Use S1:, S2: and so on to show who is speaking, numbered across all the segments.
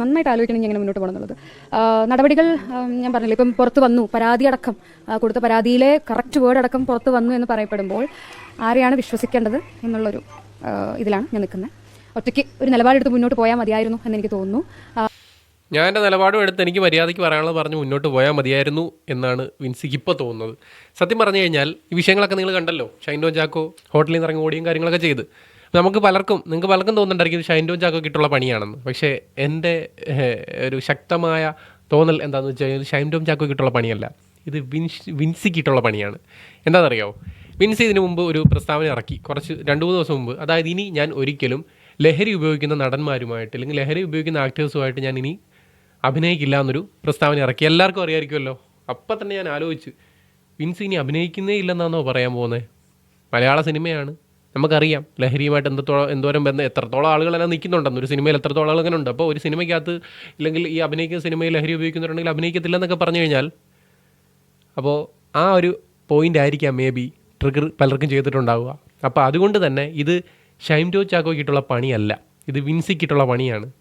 S1: നന്നായിട്ട് ആലോചിക്കണം എങ്ങനെ മുന്നോട്ട് പോകണം എന്നുള്ളത്. നടപടികൾ ഞാൻ പറഞ്ഞില്ല ഇപ്പം പുറത്ത് വന്നു പരാതി അടക്കം കൊടുത്ത പരാതിയിലെ കറക്റ്റ് വേർഡ് അടക്കം പുറത്ത് വന്നു എന്ന് പറയപ്പെടുമ്പോൾ ആരെയാണ് വിശ്വസിക്കേണ്ടത് എന്നുള്ളൊരു ഇതിലാണ് ഞാൻ നിൽക്കുന്നത്. ഒറ്റയ്ക്ക് ഒരു നിലപാടെടുത്ത് മുന്നോട്ട് പോയാൽ മതിയായിരുന്നു എന്ന് എനിക്ക് തോന്നുന്നു.
S2: ഞാൻ എന്റെ നിലപാടും എടുത്ത് എനിക്ക് മര്യാദയ്ക്ക് പറയാനുള്ളത് പറഞ്ഞ് മുന്നോട്ട് പോയാൽ മതിയായിരുന്നു എന്നാണ് വിൻസിക്ക് ഇപ്പോൾ തോന്നുന്നത്. സത്യം പറഞ്ഞു കഴിഞ്ഞാൽ ഈ വിഷയങ്ങളൊക്കെ നിങ്ങൾ കണ്ടല്ലോ ഷൈൻഡോ ജാക്കോ ഹോട്ടലിൽ നിന്ന് ഇറങ്ങി ഓടിയും കാര്യങ്ങളൊക്കെ ചെയ്ത്. നമുക്ക് പലർക്കും നിങ്ങൾക്ക് പലർക്കും തോന്നുന്നുണ്ടായിരിക്കും ഷൈൻ ഷൈൻഡോ ചാക്കോ കിട്ടുള്ള പണിയാണെന്ന്. പക്ഷേ എന്റെ ഒരു ശക്തമായ തോന്നൽ എന്താണെന്ന് വെച്ച് കഴിഞ്ഞാൽ ഷൈൻ ഷൈൻഡോം ചാക്കോ കിട്ടുള്ള പണിയല്ല. ഇത് വിൻസ് വിൻസി കിട്ടുള്ള പണിയാണ്. എന്താണെന്നറിയാമോ വിൻസി ഇതിനു മുമ്പ് ഒരു പ്രസ്താവന ഇറക്കി. കുറച്ച് രണ്ട് മൂന്ന് ദിവസം മുമ്പ്. അതായത് ഇനി ഞാൻ ഒരിക്കലും ലഹരി ഉപയോഗിക്കുന്ന നടന്മാരുമായിട്ട് അല്ലെങ്കിൽ ലഹരി ഉപയോഗിക്കുന്ന ആക്ടേഴ്സുമായിട്ട് ഞാൻ ഇനി അഭിനയിക്കില്ല എന്നൊരു പ്രസ്താവന ഇറക്കി. എല്ലാവർക്കും അറിയാമായിരിക്കുമല്ലോ അപ്പം തന്നെ ഞാൻ ആലോചിച്ചു. വിൻസി ഇനി അഭിനയിക്കുന്നേ ഇല്ലെന്നാണോ പറയാൻ പോകുന്നത്? മലയാള സിനിമയാണ്. നമുക്കറിയാം ലഹരിയുമായിട്ട് എന്തോളം എന്തോരം ബന്ധം എത്രത്തോളം ആളുകളെല്ലാം നിൽക്കുന്നുണ്ടെന്ന്. ഒരു സിനിമയിൽ എത്രത്തോളം ആളുകൾ ഉണ്ട് അപ്പോൾ ഒരു സിനിമയ്ക്കകത്ത് ഇല്ലെങ്കിൽ ഈ അഭിനയിക്കുന്ന സിനിമയിൽ ലഹരി ഉപയോഗിക്കുന്നുണ്ടെങ്കിൽ അഭിനയിക്കത്തില്ലെന്നൊക്കെ പറഞ്ഞു കഴിഞ്ഞാൽ അപ്പോൾ ആ ഒരു പോയിന്റ് ആയിരിക്കാം മേ ബി ട്രിഗർ പലർക്കും ചെയ്തിട്ടുണ്ടാവുക. അപ്പോൾ അതുകൊണ്ട് തന്നെ ഇത് ഷൈം ടോ ചാക്കോക്കിട്ടുള്ള പണിയല്ല. ഇത് വിൻസിക്കിട്ടുള്ള പണിയാണ്.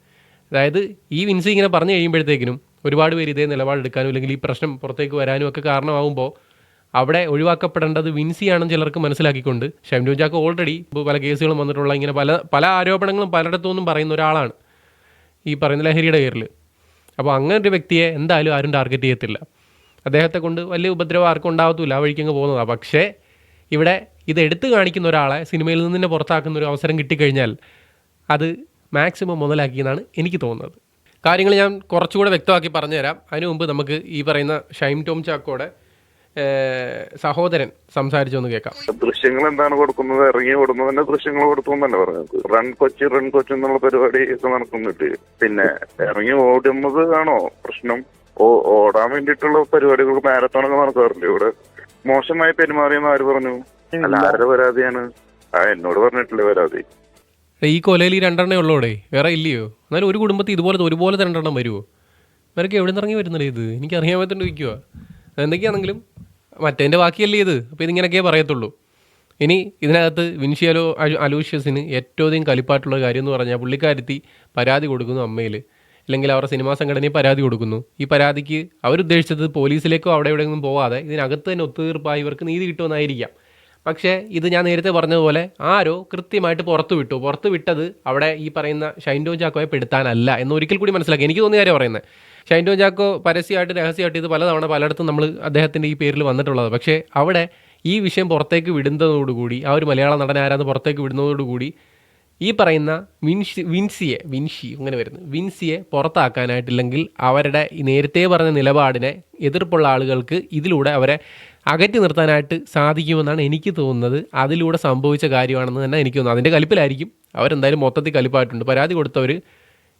S2: അതായത് ഈ വിൻസി ഇങ്ങനെ പറഞ്ഞു കഴിയുമ്പോഴത്തേക്കിനും ഒരുപാട് പേര് ഇതേ നിലപാടെടുക്കാനും അല്ലെങ്കിൽ ഈ പ്രശ്നം പുറത്തേക്ക് വരാനും ഒക്കെ കാരണമാകുമ്പോൾ അവിടെ ഒഴിവാക്കപ്പെടേണ്ടത് വിൻസിയാണെന്ന് ചിലർക്ക് മനസ്സിലാക്കിക്കൊണ്ട് ഷൈം ജാക്ക് ഓൾറെഡി പല കേസുകളും വന്നിട്ടുള്ള ഇങ്ങനെ പല പല ആരോപണങ്ങളും പലയിടത്തുനിന്നും പറയുന്ന ഒരാളാണ് ഈ പറയുന്ന ലഹരിയുടെ പേരിൽ അപ്പോൾ അങ്ങനെ ഒരു വ്യക്തിയെ എന്തായാലും ആരും ടാർഗറ്റ് ചെയ്യത്തില്ല. അദ്ദേഹത്തെ കൊണ്ട് വലിയ ഉപദ്രവം ആർക്കും ഉണ്ടാകത്തില്ല ആ വഴിക്കങ്ങ് പോകുന്നതാണ് പക്ഷേ ഇവിടെ ഇത് എടുത്തു കാണിക്കുന്ന ഒരാളെ സിനിമയിൽ നിന്ന് തന്നെ പുറത്താക്കുന്ന ഒരു അവസരം കിട്ടിക്കഴിഞ്ഞാൽ അത് മാക്സിമം മുതലാക്കിയെന്നാണ് എനിക്ക് തോന്നുന്നത്. കാര്യങ്ങൾ ഞാൻ കുറച്ചുകൂടെ വ്യക്തമാക്കി പറഞ്ഞുതരാം. അതിനു മുമ്പ് നമുക്ക് ഈ പറയുന്ന ഷൈം ടോം ചാക്കോടെ ഏഹ്, സംസാരിച്ചു എന്ന് കേൾക്കാം.
S3: ദൃശ്യങ്ങൾ എന്താണ് കൊടുക്കുന്നത്? ഇറങ്ങി ഓടുന്നതിന്റെ ദൃശ്യങ്ങൾ കൊടുത്തു എന്നല്ലേ പറഞ്ഞു റൺ കൊച്ചി റൺ കൊച്ചി എന്നുള്ള പരിപാടി ഒക്കെ നടക്കുന്നുണ്ട്. പിന്നെ ഇറങ്ങി ഓടുന്നത് ആണോ പ്രശ്നം? ഓ ഓടാൻ വേണ്ടിയിട്ടുള്ള പരിപാടികൾ മാരത്തോണൊക്കെ നടക്കാറില്ല ഇവിടെ മോശമായി പെരുമാറിയെന്ന് ആര് പറഞ്ഞു? അല്ല ആരുടെ പരാതിയാണ്? ആ എന്നോട് പറഞ്ഞിട്ടില്ലേ പരാതി.
S2: ഈ കൊലയിൽ ഈ രണ്ടെണ്ണേ ഉള്ളൂടെ വേറെ ഇല്ലയോ? എന്നാലും ഒരു കുടുംബത്തിൽ ഇതുപോലത്തെ ഒരുപോലത്തെ രണ്ടെണ്ണം വരുമോ ഇവരൊക്കെ എവിടെ നിന്ന് ഇറങ്ങി വരുന്നില്ലേ ഇത്? എനിക്ക് അറിയാൻ പറ്റുന്നുണ്ട് വയ്ക്കുക എന്തൊക്കെയാണെങ്കിലും മറ്റേന്റെ ബാക്കിയല്ലേ ഇത്? അപ്പോൾ ഇതിങ്ങനെയൊക്കെ പറയത്തുള്ളൂ. ഇനി ഇതിനകത്ത് വിൻഷിയലോ അലൂഷ്യസിന് ഏറ്റവും അധികം കലിപ്പായിട്ടുള്ള കാര്യം എന്ന് പറഞ്ഞാൽ പുള്ളിക്കാരത്തി പരാതി കൊടുക്കുന്നു അമ്മയിൽ അല്ലെങ്കിൽ അവരുടെ സിനിമാ സംഘടനയിൽ പരാതി കൊടുക്കുന്നു. ഈ പരാതിക്ക് അവരുദ്ദേശിച്ചത് പോലീസിലേക്കോ അവിടെ എവിടെയെങ്കിലും പോവാതെ ഇതിനകത്ത് തന്നെ ഒത്തുതീർപ്പായി ഇവർക്ക് നീതി കിട്ടുമെന്നായിരിക്കാം. പക്ഷേ ഇത് ഞാൻ നേരത്തെ പറഞ്ഞതുപോലെ ആരോ കൃത്യമായിട്ട് പുറത്തു വിട്ടു പുറത്തു വിട്ടത് അവിടെ ഈ പറയുന്ന ഷൈൻഡോ ചാക്കോയെ പെടുത്താനല്ല എന്ന് ഒരിക്കൽ കൂടി മനസ്സിലാക്കി. എനിക്ക് തോന്നിയ കാര്യം പറയുന്നത്. ഷൈൻഡോ ചാക്കോ പരസ്യമായിട്ട് രഹസ്യമായിട്ട് ഇത് പലതവണ പലയിടത്തും നമ്മൾ അദ്ദേഹത്തിന്റെ ഈ പേരിൽ വന്നിട്ടുള്ളത്. പക്ഷേ അവിടെ ഈ വിഷയം പുറത്തേക്ക് വിടുന്നതോടുകൂടി ആ ഒരു മലയാള നടൻ ആരാന്ന് പുറത്തേക്ക് വിടുന്നതോടുകൂടി ഈ പറയുന്ന വിൻഷി വിൻസിയെ വിൻഷി ഇങ്ങനെ വരുന്നു. വിൻസിയെ പുറത്താക്കാനായിട്ടില്ലെങ്കിൽ അവരുടെ നേരത്തെ പറഞ്ഞ നിലപാടിനെ എതിർപ്പുള്ള ആളുകൾക്ക് ഇതിലൂടെ അവരെ അകറ്റി നിർത്താനായിട്ട് സാധിക്കുമെന്നാണ് എനിക്ക് തോന്നുന്നത്. അതിലൂടെ സംഭവിച്ച കാര്യമാണെന്ന് തന്നെ എനിക്ക് തോന്നുന്നു. അതിന്റെ കലിപ്പിലായിരിക്കും. അവരെന്തായാലും മൊത്തത്തിൽ കലിപ്പായിട്ടുണ്ട്. പരാതി കൊടുത്തവർ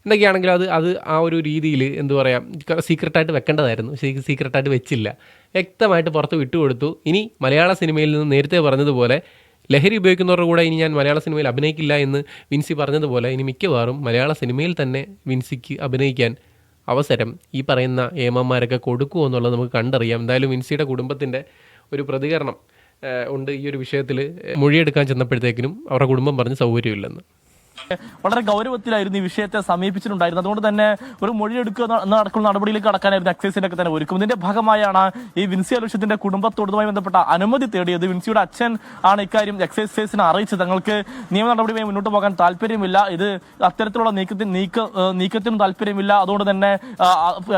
S2: എന്തൊക്കെയാണെങ്കിലും അത് അത് ആ ഒരു രീതിയിൽ എന്ത് പറയാം സീക്രട്ടായിട്ട് വെക്കേണ്ടതായിരുന്നു. സീക്രട്ടായിട്ട് വെച്ചില്ല. വ്യക്തമായിട്ട് പുറത്ത് വിട്ടുകൊടുത്തു. ഇനി മലയാള സിനിമയിൽ നിന്ന് നേരത്തെ പറഞ്ഞതുപോലെ ലഹരി ഉപയോഗിക്കുന്നവരുടെ കൂടെ ഇനി ഞാൻ മലയാള സിനിമയിൽ അഭിനയിക്കില്ല എന്ന് വിൻസി പറഞ്ഞതുപോലെ ഇനി മിക്കവാറും മലയാള സിനിമയിൽ തന്നെ വിൻസിക്ക് അഭിനയിക്കാൻ അവസരം ഈ പറയുന്ന ഏമന്മാരൊക്കെ കൊടുക്കുമോ എന്നുള്ളത് നമുക്ക് കണ്ടറിയാം. എന്തായാലും വിൻസിയുടെ കുടുംബത്തിന്റെ ഒരു പ്രതികരണം ഉണ്ട് ഈ ഒരു വിഷയത്തിൽ മൊഴിയെടുക്കാൻ ചെന്നപ്പോഴത്തേക്കിനും അവരുടെ കുടുംബം പറഞ്ഞ് സൗകര്യമില്ലെന്ന്.
S4: വളരെ ഗൗരവത്തിലായിരുന്നു ഈ വിഷയത്തെ സമീപിച്ചിട്ടുണ്ടായിരുന്നത്. അതുകൊണ്ട് തന്നെ ഒരു മൊഴിയെടുക്കുക നടക്കുന്ന നടപടിയിലേക്ക് കടക്കാനായിരുന്നു എക്സൈസിന്റെ തന്നെ ഒരുക്കും. ഇതിന്റെ ഭാഗമായാണ് ഈ വിൻസി അലുഷ്യത്തിന്റെ കുടുംബത്തോടുമായി ബന്ധപ്പെട്ട അനുമതി തേടിയത്. വിൻസിയുടെ അച്ഛൻ ആണ് ഇക്കാര്യം എക്സൈസ് സൈസിനെ അറിയിച്ചത്. തങ്ങൾക്ക് നിയമ നടപടിയുമായി മുന്നോട്ട് പോകാൻ താല്പര്യമില്ല. ഇത് അത്തരത്തിലുള്ള നീക്കത്തിന് നീക്ക നീക്കത്തിനും താല്പര്യമില്ല. അതുകൊണ്ട് തന്നെ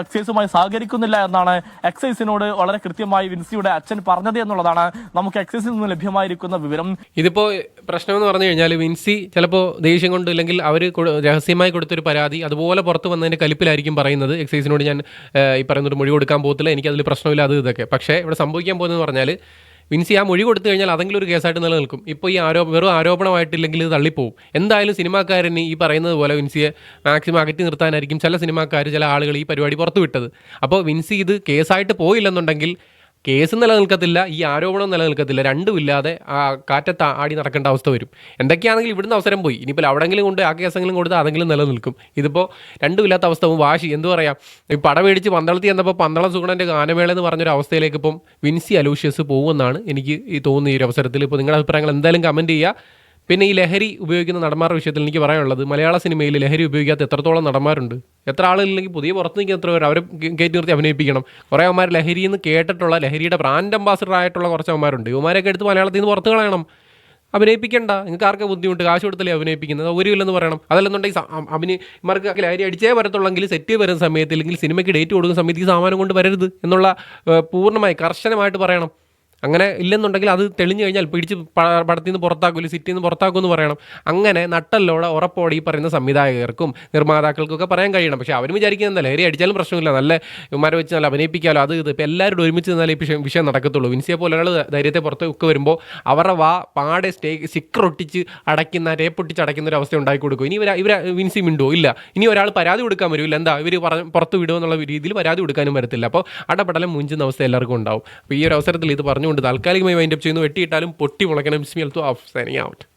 S4: എക്സൈസുമായി സഹകരിക്കുന്നില്ല എന്നാണ് എക്സൈസിനോട് വളരെ കൃത്യമായി വിൻസിയുടെ അച്ഛൻ പറഞ്ഞത് എന്നുള്ളതാണ് നമുക്ക് എക്സൈസിൽ നിന്ന് ലഭ്യമായിരിക്കുന്ന വിവരം.
S2: ഇതിപ്പോ പ്രശ്നം എന്ന് പറഞ്ഞു കഴിഞ്ഞാൽ വിൻസി ചിലപ്പോ ദേഷ്യം കൊണ്ട് അല്ലെങ്കിൽ അവർ രഹസ്യമായി കൊടുത്തൊരു പരാതി അതുപോലെ പുറത്ത് വന്നതിന്റെ കലിപ്പിലായിരിക്കും പറയുന്നത്. എക്സൈസിനോട് ഞാൻ ഈ പറയുന്നൊരു മൊഴി കൊടുക്കാൻ പോകത്തില്ല എനിക്കതിൽ പ്രശ്നമില്ല അത് ഇതൊക്കെ. പക്ഷേ ഇവിടെ സംഭവിക്കാൻ പോകുന്നതെന്ന് പറഞ്ഞാൽ വിൻസി ആ മൊഴി കൊടുത്തു കഴിഞ്ഞാൽ അതെങ്കിലും ഒരു കേസായിട്ട് നിലനിൽക്കും. ഇപ്പോൾ ഈ ആരോ വെറും ആരോപണമായിട്ടില്ലെങ്കിൽ ഇത് തള്ളിപ്പോവും. എന്തായാലും സിനിമാക്കാരന് ഈ പറയുന്നത് പോലെ വിൻസിയെ മാക്സിമം അകറ്റി നിർത്താനായിരിക്കും ചില സിനിമാക്കാർ ചില ആളുകൾ ഈ പരിപാടി പുറത്തുവിട്ടത്. അപ്പോൾ വിൻസി ഇത് കേസായിട്ട് പോയില്ലെന്നുണ്ടെങ്കിൽ കേസ് നിലനിൽക്കത്തില്ല ഈ ആരോപണം നിലനിൽക്കത്തില്ല രണ്ടും ഇല്ലാതെ ആ കാറ്റത്ത് ആടി നടക്കേണ്ട അവസ്ഥ വരും. എന്തൊക്കെയാണെങ്കിലും ഇവിടുന്ന് അവസരം പോയി. ഇനിയിപ്പോൾ അവിടെങ്കിലും കൊണ്ട് ആ കേസെങ്കിലും കൊടുത്ത് അതെങ്കിലും നിലനിൽക്കും. ഇതിപ്പോൾ രണ്ടും ഇല്ലാത്ത അവസ്ഥ. വാശി എന്ത് പറയാം? ഈ പടമേടിച്ച് പന്തളത്തി ചെന്നപ്പോൾ പന്തളം സുഗണന്റെ ഗാനമേള എന്ന് പറഞ്ഞൊരു അവസ്ഥയിലേക്ക് ഇപ്പം വിൻസി അലൂഷ്യസ് പോകുമെന്നാണ് എനിക്ക് ഈ തോന്നുന്ന ഈ ഒരു അവസരത്തിൽ. ഇപ്പോൾ നിങ്ങളുടെ അഭിപ്രായങ്ങൾ എന്തായാലും കമന്റ് ചെയ്യുക. പിന്നെ ഈ ലഹരി ഉപയോഗിക്കുന്ന നടന്മാരുടെ വിഷയത്തിൽ എനിക്ക് പറയാനുള്ളത് മലയാള സിനിമയിൽ ലഹരി ഉപയോഗിക്കാത്ത എത്രത്തോളം നടന്മാരുണ്ട് എത്ര ആളുകളില്ലെങ്കിൽ പുതിയ പുറത്ത് നിൽക്കുന്ന എത്ര പേര് അവരെ കയറ്റി നിർത്തി അഭിനയിപ്പിക്കണം. കുറേ അവന്മാർ ലഹരി എന്ന് കേട്ടിട്ടുള്ള ലഹരിയുടെ ബ്രാൻഡ് അംബാസിഡർ ആയിട്ടുള്ള കുറച്ച് അവന്മാരുണ്ട്. ഇവന്മാരൊക്കെ എടുത്ത് മലയാളത്തിൽ നിന്ന് പുറത്ത് കളയണം. അഭിനയിപ്പിക്കണ്ട. നിങ്ങൾക്ക് ആർക്കെ ബുദ്ധിമുട്ട്? കാശ് കൊടുത്തല്ലേ അഭിനയിപ്പിക്കുന്നത്? സൗകര്യമില്ലെന്ന് പറയണം. അതല്ലെന്നുണ്ടെങ്കിൽ അഭിനയമാർക്ക് ലഹരി അടിച്ചേ വരത്തുള്ളെങ്കിൽ സെറ്റ് വരുന്ന സമയത്ത് അല്ലെങ്കിൽ സിനിമയ്ക്ക് ഡേറ്റ് കൊടുക്കുന്ന സമയത്ത് ഈ സാമാനം കൊണ്ട് വരരുത് എന്നുള്ള പൂർണമായി കർശനമായിട്ട് പറയണം. അങ്ങനെ ഇല്ലെന്നുണ്ടെങ്കിൽ അത് തെളിഞ്ഞു കഴിഞ്ഞാൽ പിടിച്ച് പടത്തിൽ നിന്ന് പുറത്താക്കൂല സിറ്റിയിൽ നിന്ന് പുറത്താക്കുമെന്ന് പറയണം. അങ്ങനെ നട്ടല്ലോടെ ഉറപ്പോടെ ഈ പറയുന്ന സംവിധായകർക്കും നിർമ്മാതാക്കൾക്കൊക്കെ പറയാൻ കഴിയണം. പക്ഷേ അവർ വിചാരിക്കുന്നത് ലഹരി അടിച്ചാലും പ്രശ്നമില്ല. നല്ല ഇമാരെ വെച്ച് നല്ല അഭിനയിപ്പിക്കാമല്ലോ അത് ഇത്. ഇപ്പോൾ എല്ലാവരും ഒരുമിച്ച് നിന്നാലേ വിഷയം വിഷയം നടക്കത്തുള്ളൂ. വിൻസിയെ പോലെ ഒരാൾ ധൈര്യത്തെ പുറത്ത് ഒക്കെ വരുമ്പോൾ അവരുടെ വാ പാടെ സ്റ്റേ സ്റ്റിക്കർ ഒട്ടിച്ച് അടയ്ക്കുന്ന രേപ്പൊട്ടിച്ച് അടയ്ക്കുന്ന ഒരു അവസ്ഥ ഉണ്ടാക്കി കൊടുക്കും. ഇനി ഇവർ ഇവർ വിൻസി മിണ്ടോ? ഇല്ല. ഇനി ഒരാൾ പരാതി കൊടുക്കാൻ വരില്ല എന്താ? ഇവർ പറഞ്ഞ പുറത്ത് വിടുമോ എന്നുള്ള രീതിയിൽ പരാതി കൊടുക്കാനും വരത്തില്ല. അപ്പോൾ അടപടലം മുഞ്ചുന്ന അവസ്ഥ എല്ലാവർക്കും ഉണ്ടാവും. അപ്പോൾ ഈ ഒരു അവസരത്തിൽ ഇത് പറഞ്ഞുകൊണ്ട് താൽക്കാലികമായി വൈൻഡപ്പ് ചെയ്യുന്നു. വെട്ടിയിട്ടാലും പൊട്ടി മുളയ്ക്കണം. മിസ്മിയൽ ടു ഓഫ് സൈനിങ് ഔട്ട്